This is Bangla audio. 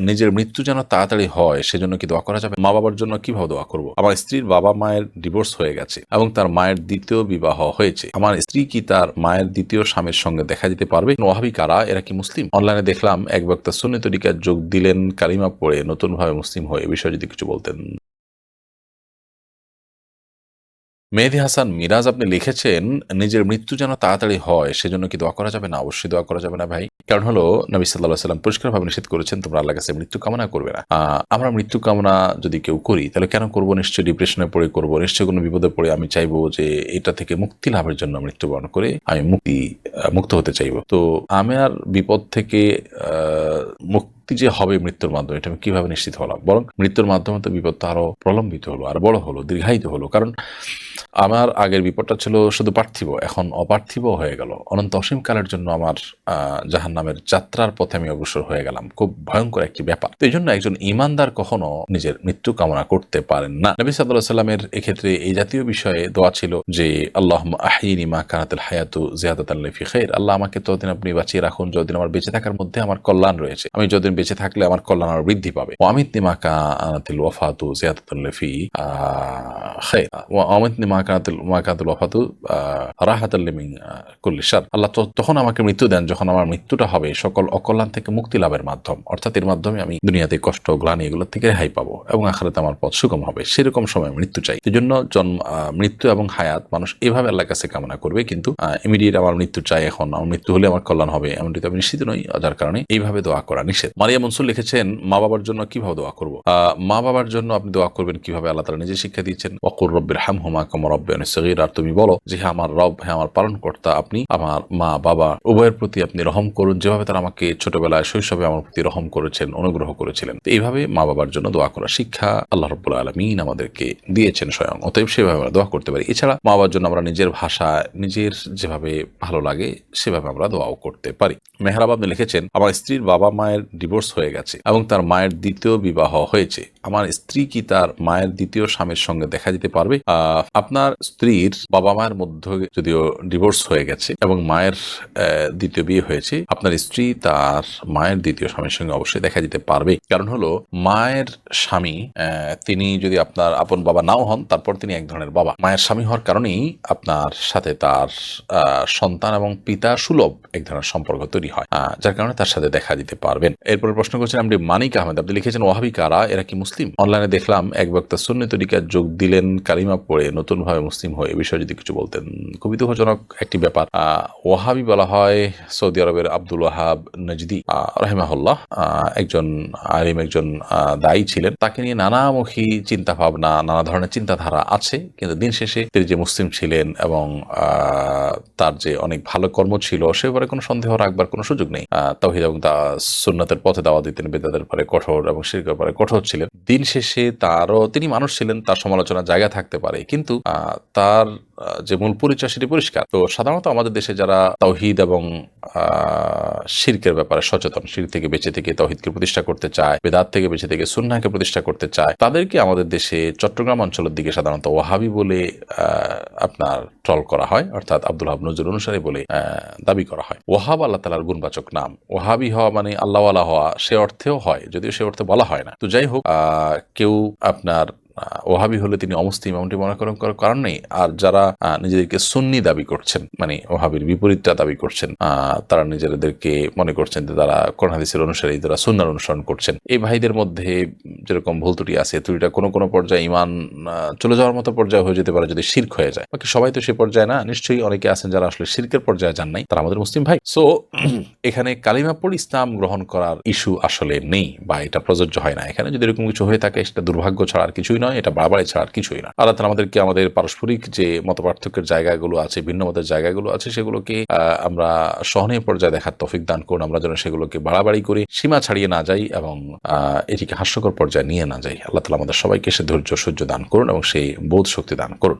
নিজের মৃত্যু যেন তাড়াতাড়ি হয়, সেজন্য কি দোয়া করা যাবে? মা বাবার জন্য কীভাবে দোয়া করব? আমার স্ত্রীর বাবা মায়ের ডিভোর্স হয়ে গেছে এবং তার মায়ের দ্বিতীয় বিবাহ হয়েছে। আমার স্ত্রী কি তার মায়ের দ্বিতীয় স্বামীর সঙ্গে দেখা যেতে পারবে? ওয়াহাবি কারা? এরা কি মুসলিম? অনলাইনে দেখলাম এক বক্তা সুন্নি তরিকার যোগ দিলেন, কালিমা পড়ে নতুনভাবে মুসলিম হয়ে বিষয়ে যদি কিছু বলতেন। মেহেদি হাসান মিরাজ আপনি লিখেছেন নিজের মৃত্যু যেন তাড়াতাড়ি হয় সেজন্য কি দোয়া করা যাবে না? অবশ্যই দোয়া করা যাবে না ভাই। কারণ হলো নবী সাল্লাহ সাল্লাম পরিষ্কারভাবে নিষেধ করেছেন তোমরা আল্লাহ কাছে মৃত্যু কামনা করবে না। আমরা মৃত্যু কামনা যদি কেউ করি তাহলে কেন করব? নিশ্চয়ই ডিপ্রেশনে পড়ে করব নিশ্চয়ই কোনো বিপদে পড়ে আমি চাইব যে এটা থেকে মুক্তি লাভের জন্য মৃত্যুবরণ করে আমি মুক্তি মুক্ত হতে চাইব। তো আমি আর বিপদ থেকে আহ, মুক্তি যে হবে মৃত্যুর মাধ্যমে, এটা আমি কীভাবে নিশ্চিত হলাম? বরং মৃত্যুর মাধ্যমে তো বিপদটা আরও প্রলম্বিত হলো, আর বড় হলো, দীর্ঘায়িত হলো। কারণ আমার আগের বিপদটা ছিল শুধু পার্থিব, এখন অপার্থিব হয়ে গেল। অনন্ত অসীম কালের জন্য আমার জাহান নামের যাত্রার পথে আমি অগ্রসর হয়ে গেলাম। খুব ভয়ঙ্কর একটি ব্যাপার। তো এই জন্য একজন ইমানদার কখনো নিজের মৃত্যু কামনা করতে পারেন না। নবী সাল্লাহ সাল্লামের এক্ষেত্রে এই জাতীয় বিষয়ে দোয়া ছিল যে আল্লাহ আহিনী মা কানাতুল হায়াতু জিয়াদাত ফি খাইর। আল্লাহ আমাকে ততদিন আপনি বাঁচিয়ে রাখুন, যতদিন আমার বেঁচে থাকার মধ্যে আমার কল্যাণ রয়েছে। আমি যতদিন বেঁচে থাকলে আমার কল্যাণ আরও বৃদ্ধি পাবে। অমিত নিমা কানাতিল ওয়াফাতু জিয়াদাত ফি খাইর। অমিত নিমা কানাতুল মা কানাতুল ওয়াফাতু আল্লাহ তখন আমাকে মৃত্যু দেন যখন আমার মৃত্যুটা হবে সকল অকল্যাণ থেকে মুক্তি লাভের মাধ্যম। অর্থাৎ এর মাধ্যমে আমি দুনিয়াতে কষ্ট, গ্লানি এগুলো থেকে রেহাই পাবো এবং আখারাতে আমার পথ সুগম হবে। সেরকম সময় মৃত্যু চাই। এই জন্য জন্ম মৃত্যু এবং হায়াত মানুষ এভাবে আল্লাহর কাছে কামনা করবে কিন্তু ইমিডিয়েট আমার মৃত্যু চাই এখন। আমার মৃত্যু হলে আমার কল্যাণ হবে এমনটি তো আমি নিশ্চিত নই, যার কারণে এইভাবে দোয়া করা নিষেধ। মারিয়া মনসুর লিখেছেন, মা বাবার জন্য কীভাবে দোয়া করব? মা বাবার জন্য আপনি দোয়া করবেন কীভাবে? আল্লাহ তালা নিজে শিক্ষা দিচ্ছেন অকুর রব্বের হাম হুমা কমর রব্বে সগির আর তুমি বলো যে হ্যাঁ আমার রব হ্যাঁ আমার পালন কর্তা আপনি আমার মা, বাবা, উভয়ের প্রতি আপনি রহম করুন, যেভাবে তারা আমাকে ছোটবেলায় শৈশবে আমার প্রতি রহম করেছেন, অনুগ্রহ করেছিলেন। এইভাবে মা বাবার জন্য দোয়া করা শিক্ষা আল্লাহ রব্বুল আলমিন আমাদেরকে দিয়েছেন স্বয়ং। অতএব সেভাবে আমরা দোয়া করতে পারি। এছাড়া মা বাবার জন্য আমরা নিজের ভাষা, নিজের যেভাবে ভালো লাগে, সেভাবে আমরা দোয়াও করতে পারি। মেহরাব আপনি লিখেছেন, আমার স্ত্রীর বাবা মায়ের ডিভোর্স হয়ে গেছে এবং তার মায়ের দ্বিতীয় বিবাহ হয়েছে। আমার স্ত্রী কি তার মায়ের দ্বিতীয় স্বামীর সঙ্গে দেখা দিতে পারবে? আপনার স্ত্রীর বাবা মায়ের মধ্যে যদিও ডিভোর্স হয়ে গেছে এবং মায়ের দ্বিতীয় বিয়ে হয়েছে, আপনার স্ত্রী তার মায়ের দ্বিতীয় স্বামীর সঙ্গে অবশ্যই দেখা দিতে পারবে। কারণ হলো, মায়ের স্বামী তিনি যদি আপনার আপন বাবা নাও হন, তারপর তিনি এক ধরনের বাবা। মায়ের স্বামী হওয়ার কারণেই আপনার সাথে তার সন্তান এবং পিতা সুলভ এক ধরনের সম্পর্ক তৈরি হয়। যার কারণে তার সাথে দেখা দিতে পারবেন। এরপরে প্রশ্ন করছেন আপনি মানিক আহমেদ, আপনি লিখেছেন, ওয়াহাবি কারা? এরা কি মুসলিম? অনলাইনে দেখলাম এক বক্তা সুন্নি তরিকার যোগ দিলেন কালিমা পড়ে নতুনভাবে মুসলিম হয়ে এ বিষয়ে যদি কিছু বলতেন। খুবই দুঃখজনক একটি ব্যাপার। ওয়াহাবি বলা হয় সৌদি আরবের আব্দুল ওয়াহাব নজদি। রহেমাহুল্লাহ একজন আলিম একজন দায়ী ছিলেন। তাকে নিয়ে নানামুখী চিন্তা ভাবনা নানা ধরনের চিন্তাধারা আছে। কিন্তু দিন শেষে তিনি যে মুসলিম ছিলেন এবং তার যে অনেক ভালো কর্ম ছিল সে ব্যাপারে কোনো সন্দেহ রাখবার কোনো সুযোগ নেই। আহ, তাওহীদ এবং তা সুন্নাতের পথে দাওয়া দিতেন বেদাদের পরে কঠোর এবং শিরকের পরে কঠোর ছিলেন। দিন শেষে তারও তিনি মানুষ ছিলেন, তার সমালোচনার জায়গা থাকতে পারে। কিন্তু তার যে মূল পরিচয় সেটি পরিষ্কার। তো সাধারণত আমাদের দেশে যারা তৌহিদ এবং শিরকের ব্যাপারে সচেতন, শির থেকে বেঁচে থেকে তাওহিদকে প্রতিষ্ঠা করতে চায়, বেদাত থেকে বেঁচে থেকে সুন্নাকে প্রতিষ্ঠা করতে চায়। তাদেরকে আমাদের দেশে চট্টগ্রাম অঞ্চলের দিকে সাধারণত ওয়াহাবি বলে আপনার ট্রল করা হয়, অর্থাৎ আব্দুল হাব নজরুল অনুসারে বলে দাবি করা হয়। ওয়াহাব আল্লাহ তালার গুণবাচক নাম। ওয়াহাবি হওয়া মানে আল্লাহওয়ালা হওয়া, সে অর্থেও হয়, যদিও সে অর্থে বলা হয় না। তো যাই হোক কেউ আপনার ওহাবি হলে তিনি অমুসলিম এমনটি মনে করার কারণ নেই। আর যারা নিজেদেরকে সুন্নি দাবি করছেন মানে ওহাবির বিপরীতটা দাবি করছেন তারা নিজেদেরকে মনে করছেন যে তারা কোরআন হাদিসের অনুসারী তারা সুন্নার অনুসরণ করছেন। এই ভাইদের মধ্যে যেরকম ভুল ত্রুটি আছে ত্রুটিটা কোনো কোনো পর্যায়ে ইমান চলে যাওয়ার মতো পর্যায়ে হয়ে যেতে পারে যদি শির্ক হয়ে যায়। বাকি সবাই তো সে পর্যায়ে না, নিশ্চয়ই অনেকে আছেন যারা আসলে শির্কের পর্যায়ে যান নাই, তারা আমাদের মুসলিম ভাই। সো এখানে কালিমা পড়ে ইসলাম গ্রহণ করার ইস্যু আসলে নেই বা এটা প্রযোজ্য হয় না। এখানে যদি এরকম কিছু হয়ে থাকে, সেটা দুর্ভাগ্য ছাড়া আর কিছুই নয় এটা বাড়াবাড়ি ছাড়া আর কিছুই না। আল্লাহ তালা আমাদেরকে আমাদের পারস্পরিক যে মত পার্থক্যের জায়গাগুলো আছে ভিন্ন মতের জায়গাগুলো আছে, সেগুলোকে আমরা সহনীয় পর্যায়ে দেখার তফিক দান করুন, আমরা যেন সেগুলোকে বাড়াবাড়ি করে সীমা ছাড়িয়ে না যাই এবং এটিকে হাস্যকর পর্যায়ে নিয়ে না যাই। আল্লাহ তালা আমাদের সবাইকে সে ধৈর্য, সহ্য দান করুন এবং সেই বোধ শক্তি দান করুন।